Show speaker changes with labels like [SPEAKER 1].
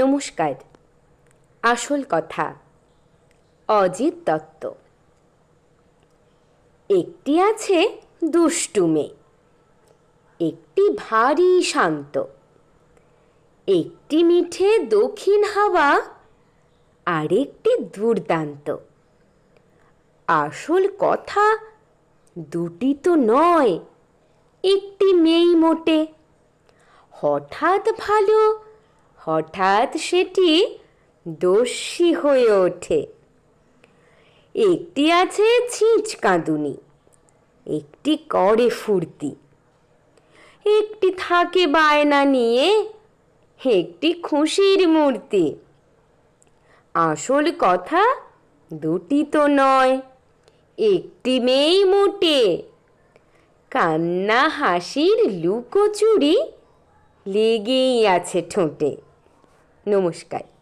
[SPEAKER 1] নমস্কার। আসল কথা, অজিত দত্ত। একটি আছে দুষ্টু মেয়ে, একটি ভারী শান্ত, একটি মিঠে দক্ষিণ হাওয়া আরেকটি দুর্দান্ত। আসল কথা, দুটি তো নয়, একটি মেয়েই মোটে। হঠাৎ ভালো হঠাৎ সেটি দস্যি হয়ে ওঠে। একটি আছে ছিঁচ কাঁদুনি, একটি করে ফুর্তি, একটি থাকে বায়না নিয়ে, একটি খুশির মূর্তি। আসল কথা দুটি তো নয়, একটি মেয়েই মোটে। কান্না, হাসির লুকোচুরি লেগেই আছে ঠোঁটে। নমস্কার।